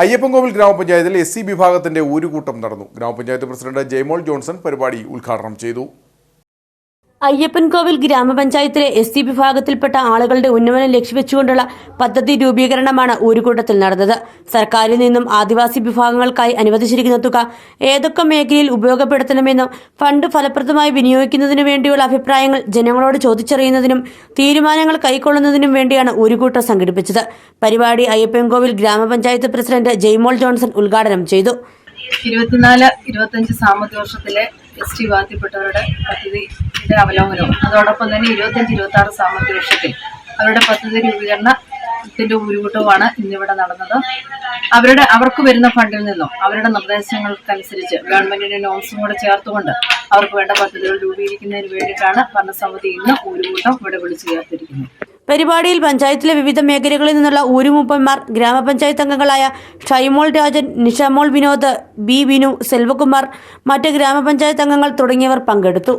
അയ്യപ്പൻകോവിൽ ഗ്രാമപഞ്ചായത്തിൽ S C വിഭാഗത്തിന്റെ ഊരുകൂട്ടം നടന്നു. ഗ്രാമപഞ്ചായത്ത് പ്രസിഡന്റ് ജയ്മോൾ ജോൺസൺ പരിപാടി ഉദ്ഘാടനം ചെയ്തു. അയ്യപ്പൻകോവിൽ ഗ്രാമപഞ്ചായത്തിലെ എസ് സി വിഭാഗത്തിൽപ്പെട്ട ആളുകളുടെ ഉന്നമനം ലക്ഷ്യവെച്ചുകൊണ്ടുള്ള പദ്ധതി രൂപീകരണമാണ് ഊരുകൂട്ടത്തിൽ നടന്നത്. സർക്കാരിൽ നിന്നും ആദിവാസി വിഭാഗങ്ങൾക്കായി അനുവദിച്ചിരിക്കുന്ന തുക ഏതൊക്കെ മേഖലയിൽ ഉപയോഗപ്പെടുത്തണമെന്നും ഫണ്ട് ഫലപ്രദമായി വിനിയോഗിക്കുന്നതിനു വേണ്ടിയുള്ള അഭിപ്രായങ്ങൾ ജനങ്ങളോട് ചോദിച്ചറിയുന്നതിനും തീരുമാനങ്ങൾ കൈക്കൊള്ളുന്നതിനും വേണ്ടിയാണ് ഊരുകൂട്ടം സംഘടിപ്പിച്ചത്. പരിപാടി അയ്യപ്പൻകോവിൽ ഗ്രാമപഞ്ചായത്ത് പ്രസിഡന്റ് ജെയ്മോൾ ജോൺസൺ ഉദ്ഘാടനം ചെയ്തു. ഇരുപത്തിനാല് ഇരുപത്തഞ്ച് സാമ്പത്തിക വർഷത്തിലെ എസ് ടി വിഭാഗത്തിൽപ്പെട്ടവരുടെ പദ്ധതിയുടെ അവലോകനവും അതോടൊപ്പം തന്നെ ഇരുപത്തഞ്ച് ഇരുപത്തി ആറ് സാമ്പത്തിക വർഷത്തിൽ അവരുടെ പദ്ധതി രൂപീകരണത്തിന്റെ ഉരുകൂട്ടവുമാണ് ഇന്നിവിടെ നടന്നത്. അവരുടെ അവർക്ക് വരുന്ന ഫണ്ടിൽ നിന്നും അവരുടെ നിർദ്ദേശങ്ങൾക്കനുസരിച്ച് ഗവൺമെന്റിന്റെ നോംസും കൂടെ ചേർത്തുകൊണ്ട് അവർക്ക് വേണ്ട പദ്ധതികൾ രൂപീകരിക്കുന്നതിന് വേണ്ടിയിട്ടാണ് ഭരണസമിതി ഇന്ന് ഉരുകൂട്ടം ഇവിടെ വിളിച്ചു ചേർത്തിരിക്കുന്നത്. പരിപാടിയിൽ പഞ്ചായത്തിലെ വിവിധ മേഖലകളിൽ നിന്നുള്ള ഊരുമൂപ്പന്മാർ ഗ്രാമപഞ്ചായത്ത് അംഗങ്ങളായ ഷൈമോൾ രാജൻ നിഷാമോൾ വിനോദ് ബി വിനു സെൽവകുമാർ മറ്റ് ഗ്രാമപഞ്ചായത്ത് അംഗങ്ങൾ തുടങ്ങിയവർ പങ്കെടുത്തു.